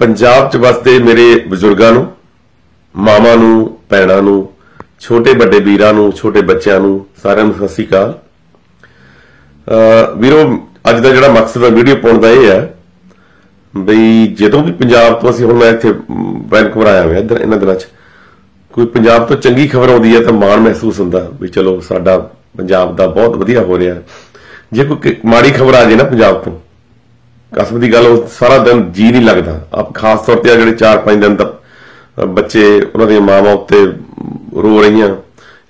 ਪੰਜਾਬ 'ਚ ਵਸਦੇ ਮੇਰੇ ਬਜ਼ੁਰਗਾਂ ਨੂੰ, ਮਾਵਾਂ ਨੂੰ, ਭੈਣਾਂ ਨੂੰ, ਛੋਟੇ ਵੱਡੇ ਵੀਰਾਂ ਨੂੰ, ਛੋਟੇ ਬੱਚਿਆਂ ਨੂੰ, ਸਾਰਿਆਂ ਨੂੰ ਸਤਿ ਸ਼੍ਰੀ ਅਕਾਲ। ਵੀਰੋ, ਅੱਜ ਦਾ ਜਿਹੜਾ ਮਕਸਦ ਹੈ ਵੀਡੀਓ ਪਾਉਣ ਦਾ ਇਹ ਹੈ ਬਈ ਜਦੋਂ ਵੀ ਪੰਜਾਬ ਤੋਂ ਅਸੀਂ ਹੁਣ ਮੈਂ ਇੱਥੇ ਵੈਨਕੂਵਰ ਆਇਆ ਹੋਇਆ ਇੱਧਰ, ਇਹਨਾਂ ਦਿਨਾਂ 'ਚ, ਕੋਈ ਪੰਜਾਬ ਤੋਂ ਚੰਗੀ ਖਬਰ ਆਉਂਦੀ ਹੈ ਤਾਂ ਮਾਣ ਮਹਿਸੂਸ ਹੁੰਦਾ ਵੀ ਚਲੋ ਸਾਡਾ ਪੰਜਾਬ ਦਾ ਬਹੁਤ ਵਧੀਆ ਹੋ ਰਿਹਾ। ਜੇ ਕੋਈ ਮਾੜੀ ਖਬਰ ਆ ਜੇ ਨਾ ਪੰਜਾਬ ਤੋਂ ਕਸਮ ਦੀ ਗੱਲ, ਉਹ ਸਾਰਾ ਦਿਨ ਜੀ ਨਹੀਂ ਲੱਗਦਾ। ਆਪ ਖਾਸ ਤੌਰ ਤੇ ਆ ਜਿਹੜੇ 4-5 ਦਿਨ ਤੱਕ ਬੱਚੇ, ਉਹਨਾਂ ਦੀਆਂ ਮਾਵਾਂ ਉੱਤੇ ਰੋ ਰਹੀਆਂ,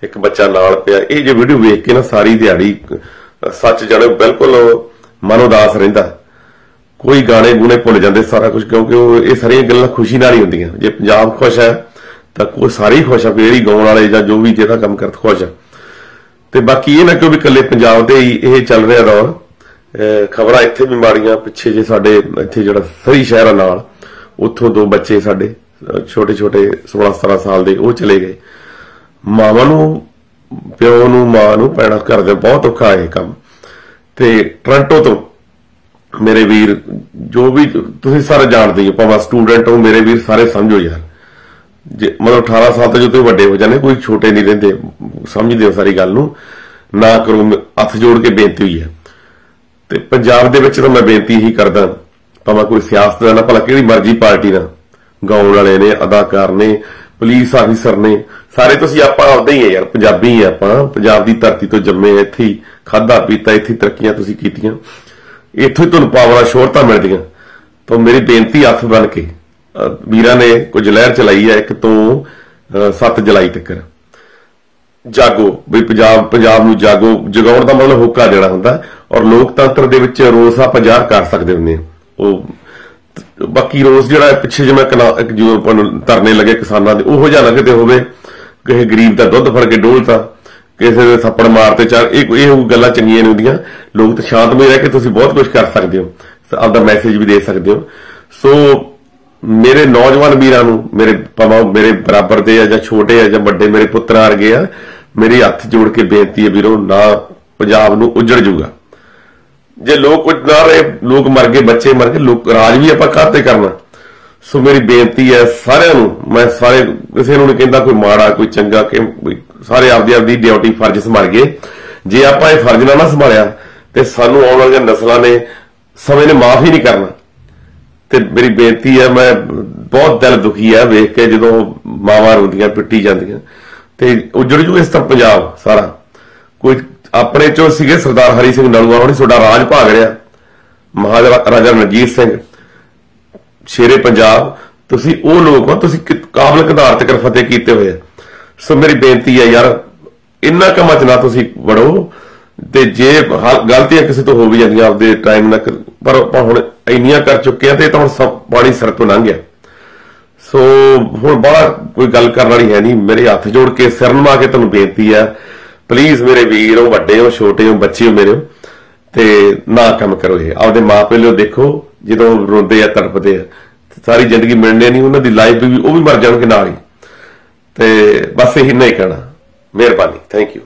ਇੱਕ ਬੱਚਾ ਨਾਲ ਪਿਆ। ਇਹ ਜੇ ਵੀਡੀਓ ਵੇਖ ਕੇ ਨਾ ਸਾਰੀ ਦਿਹਾੜੀ ਸੱਚ ਜਾਣੇ, ਬਿਲਕੁਲ ਮਨ ਉਦਾਸ ਰਹਿੰਦਾ। ਕੋਈ ਗਾਣੇ ਗੁਣੇ ਭੁੱਲ ਜਾਂਦੇ ਸਾਰਾ ਕੁਝ, ਕਿਉਂਕਿ ਉਹ ਇਹ ਸਾਰੀਆਂ ਗੱਲਾਂ ਖੁਸ਼ੀ ਨਾਲ ਹੀ ਹੁੰਦੀਆਂ। ਜੇ ਪੰਜਾਬ ਖੁਸ਼ ਹੈ, ਤਾਂ ਕੋਈ ਸਾਰੇ ਖੁਸ਼ ਆ ਵੀ ਜਿਹੜੀ ਗਾਉਣ ਵਾਲੇ ਜਾਂ ਜੋ ਵੀ ਜਿਹੜਾ ਕੰਮ ਕਰਦ ਖੁਸ਼ ਆ। ਤੇ ਬਾਕੀ ਇਹ ਨਾ ਕਿ ਵੀ ਇਕੱਲੇ ਪੰਜਾਬ ਦੇ ਹੀ ਇਹ ਚੱਲ ਰਿਹਾ ਦੌਰ। ਖਬਰਾਂ ਇੱਥੇ ਵੀ ਮਾੜੀਆਂ, ਪਿੱਛੇ ਜੇ ਸਾਡੇ ਇੱਥੇ ਜਿਹੜਾ ਸਰੀ ਸ਼ਹਿਰਾਂ ਨਾਲ, ਉੱਥੋਂ ਦੋ ਬੱਚੇ ਸਾਡੇ ਛੋਟੇ ਛੋਟੇ 16 17 ਸਾਲ ਦੇ, ਉਹ ਚਲੇ ਗਏ। ਮਾਵਾਂ ਨੂੰ, ਪਿਓ ਨੂੰ, ਮਾਂ ਨੂੰ ਪੈਣਾ ਕਰਦੇ ਬਹੁਤ ਔਖਾ ਹੈ ਇਹ ਕੰਮ। ਤੇ ਟ੍ਰਾਂਟੋ ਤੋਂ ਮੇਰੇ ਵੀਰ, ਜੋ ਵੀ, ਤੁਸੀਂ ਸਾਰੇ ਜਾਣਦੇ ਹੋ ਭਾਵੇਂ ਸਟੂਡੈਂਟ ਹੋ, ਮੇਰੇ ਵੀਰ ਸਾਰੇ ਸਮਝੋ ਯਾਰ। ਜੇ ਮਤਲਬ 18 ਸਾਲ ਤੋਂ ਜਦੋਂ ਵੱਡੇ ਹੋ ਜਾਂਦੇ, ਕੋਈ ਛੋਟੇ ਨਹੀਂ ਰਹਿੰਦੇ, ਸਮਝਦੇ ਹੋ ਸਾਰੀ ਗੱਲ ਨੂੰ। ਨਾ ਕਰੋ, ਹੱਥ ਜੋੜ ਕੇ ਬੇਨਤੀ ਹੋਈ ਹੈ। ਤੇ ਪੰਜਾਬ ਦੇ ਵਿੱਚ ਤਾਂ ਮੈਂ ਬੇਨਤੀ ਹੀ ਕਰਦਾ, ਭਾਵੇਂ ਕੋਈ ਸਿਆਸਤਦਾਨ ਆ ਭਲਾ ਕਿਹੜੀ ਮਰਜ਼ੀ ਪਾਰਟੀ ਦਾ। ਗਾਉਣ ਵਾਲੇ ਨੇ, ਅਦਾਕਾਰ ਨੇ, ਪੁਲਿਸ ਆਫੀਸਰ ਨੇ, ਸਾਰੇ ਤੁਸੀਂ ਆਪਾਂ ਆਪਦੇ ਹੀ ਆ ਯਾਰ, ਪੰਜਾਬੀ ਹੀ ਆ ਆਪਾਂ। ਪੰਜਾਬ ਦੀ ਧਰਤੀ ਤੋਂ ਜੰਮੇ ਇੱਥੇ ਹੀ ਖਾਦਾ ਪੀਤਾ, ਇੱਥੇ ਤਰੱਕੀਆਂ ਤੁਸੀਂ ਕੀਤੀਆਂ। ਇੱਥੋਂ ਹੀ ਤੁਹਾਨੂੰ ਪਾਵਰਾਂ, ਸ਼ੋਹਰਤਾਂ ਮਿਲਦੀਆਂ। ਤਾਂ ਮੇਰੀ ਬੇਨਤੀ ਹੱਥ ਬਣ ਕੇ ਵੀਰਾਂ ਨੇ ਕੁਝ ਲਹਿਰ ਚਲਾਈ ਹੈ ਇੱਕ ਤੋਂ 7 ਜੁਲਾਈ ਤੱਕ ਜਾਗੋ, ਵੀ ਪੰਜਾਬ ਪੰਜਾਬ ਨੂੰ ਜਾਗੋ ਜਗਾਉਣ ਦਾ ਮਤਲਬ ਹੋਕਾ ਦੇਣਾ ਹੁੰਦਾ ਔਰ ਲੋਕਤੰਤਰ ਦੇ ਵਿੱਚ ਰੋਸ ਆਪਾਂ ਜ਼ਾਹਰ ਕਰ ਸਕਦੇ ਹੁੰਦੇ ਹਾਂ। ਉਹ ਬਾਕੀ ਰੋਸ ਜਿਹੜਾ ਹੈ, ਪਿੱਛੇ ਜਿਵੇਂ ਕਨਾ- ਇੱਕ ਜੋ ਆਪਾਂ ਨੂੰ ਲੱਗੇ ਕਿਸਾਨਾਂ ਦੇ, ਉਹੋ ਜਿਹਾ ਨਾ ਕਿਤੇ ਹੋਵੇ, ਕਿਸੇ ਗਰੀਬ ਦਾ ਦੁੱਧ ਫੜ ਕੇ ਡੋਲਤਾ ਕਿਸੇ ਦੇ ਥੱਪੜ ਮਾਰਤੇ ਚਾਰ ਇਹ ਇਹ ਗੱਲਾਂ ਚੰਗੀਆਂ ਨਹੀਂ ਹੁੰਦੀਆਂ। ਲੋਕ ਤਾਂ ਸ਼ਾਂਤਮਈ ਰਹਿ ਕੇ ਤੁਸੀਂ ਬਹੁਤ ਕੁਝ ਕਰ ਸਕਦੇ ਹੋ ਆਪਦਾ ਮੈਸੇਜ ਵੀ ਦੇ ਸਕਦੇ ਹੋ। ਸੋ ਮੇਰੇ ਨੌਜਵਾਨ ਵੀਰਾਂ ਨੂੰ, ਮੇਰੇ ਭਾਵੇਂ, ਮੇਰੇ ਬਰਾਬਰ ਦੇ ਆ ਜਾਂ ਛੋਟੇ ਆ ਜਾਂ ਵੱਡੇ ਮੇਰੇ ਪੁੱਤਰ ਵਰਗੇ ਆ ਮੇਰੀ ਹੱਥ ਜੋੜ ਕੇ ਬੇਨਤੀ ਹੈ ਵੀਰੋ, ਨਾ ਪੰਜਾਬ ਨੂੰ ਉਜੜ ਜਾਊਗਾ ਜੇ ਲੋਕ ਕੁਝ ਨਾ ਰਹੇ, ਲੋਕ ਮਰ ਗਏ, ਬੱਚੇ ਮਰ ਗਏ, ਲੋਕ ਰਾਜ ਵੀ ਆਪਾਂ ਕਾਹਤੇ ਕਰਨਾ? ਸੋ ਮੇਰੀ ਬੇਨਤੀ ਹੈ ਸਾਰਿਆਂ ਨੂੰ, ਮੈਂ ਸਾਰੇ ਕਿਸੇ ਨੂੰ ਨਹੀਂ ਕਹਿੰਦਾ ਕੋਈ ਮਾੜਾ, ਕੋਈ ਚੰਗਾ, ਕਿ ਸਾਰੇ ਆਪਦੀ ਆਪਦੀ ਡਿਊਟੀ ਫਰਜ਼ ਸੰਭਾਲ ਗਏ। ਜੇ ਆਪਾਂ ਇਹ ਫਰਜ਼ ਨਾ ਨਾ ਸੰਭਾਲਿਆ, ਤੇ ਸਾਨੂੰ ਆਉਣ ਵਾਲੀਆਂ ਨਸਲਾਂ ਨੇ ਸਮੇਂ ਨੇ ਮਾਫ ਹੀ ਨਹੀਂ ਕਰਨਾ। ਤੇ ਮੇਰੀ ਬੇਨਤੀ ਹੈ, ਮੈਂ ਬਹੁਤ ਦਿਲ ਦੁਖੀ ਹੈ ਵੇਖ ਕੇ ਜਦੋਂ ਮਾਵਾਂ ਰੋਂਦੀਆਂ, ਪਿੱਟੀ ਜਾਂਦੀਆਂ। ਤੇ ਉਜੜ ਜੂ ਇਸ ਤਰ੍ਹਾਂ ਪੰਜਾਬ ਸਾਰਾ। ਕੋਈ ਆਪਣੇ ਚੋਂ ਸੀਗੇ ਸਰਦਾਰ ਹਰੀ ਸਿੰਘ ਨਲੂਆ ਹੋਣੀ ਤੁਹਾਡਾ ਰਾਜ ਭਾਗ ਰਿਹਾ ਮਹਾਰਾਜਾ ਰਾਜਾ ਰਣਜੀਤ ਸਿੰਘ, ਸ਼ੇਰੇ ਪੰਜਾਬ। ਤੁਸੀਂ ਉਹ ਲੋਕ ਹੋ, ਤੁਸੀਂ ਕਾਬਲ ਕਧਾਰ ਤੱਕ ਫਤਿਹ ਕੀਤੇ ਹੋਏ ਸੋ ਮੇਰੀ ਬੇਨਤੀ ਹੈ ਯਾਰ, ਇੰਨਾ ਕੰਮਾਂ 'ਚ ਨਾ ਤੁਸੀਂ ਵੜੋ। ਤੇ ਜੇ ਗਲਤੀਆਂ ਕਿਸੇ ਤੋਂ ਹੋ ਵੀ ਜਾਂਦੀਆਂ ਆਪਦੇ ਟਾਈਮ ਨਾਲ, ਪਰ ਆਪਾਂ ਹੁਣ ਇੰਨੀਆਂ ਕਰ ਚੁੱਕੇ ਆ ਤੇ ਤਾਂ ਹੁਣ ਸਭ ਪਾਣੀ ਸਿਰ ਤੋਂ ਲੰਘ ਗਿਆ। ਸੋ ਹੁਣ ਬੜਾ ਕੋਈ ਗੱਲ ਕਰਨ ਵਾਲੀ ਹੈ ਨਹੀਂ। ਮੇਰੇ ਹੱਥ ਜੋੜ ਕੇ ਸਿਰ ਨਵਾ ਕੇ ਤੁਹਾਨੂੰ ਬੇਨਤੀ ਹੈ। ਪਲੀਜ਼ ਮੇਰੇ ਵੀਰ ਹੋ ਵੱਡੇ ਹੋ ਛੋਟੇ ਹੋ ਬੱਚੇ ਹੋ ਮੇਰੇ ਹੋ, ਤੇ ਨਾ ਕੰਮ ਕਰੋ ਇਹ। ਆਪਦੇ ਮਾਪੇ ਲਿਓ ਦੇਖੋ ਜਦੋਂ ਰੋਂਦੇ ਆ ਤੜਪਦੇ ਆ ਸਾਰੀ ਜ਼ਿੰਦਗੀ ਮਿਲਣੇ ਨਹੀਂ ਉਹਨਾਂ ਦੀ ਲਾਈਫ ਵੀ ਉਹ ਵੀ ਮਰ ਜਾਣਗੇ ਨਾਲ ਹੀ। ਤੇ ਬਸ ਇਹੀ ਨਹੀਂ ਕਹਿਣਾ। ਮਿਹਰਬਾਨੀ। Thank you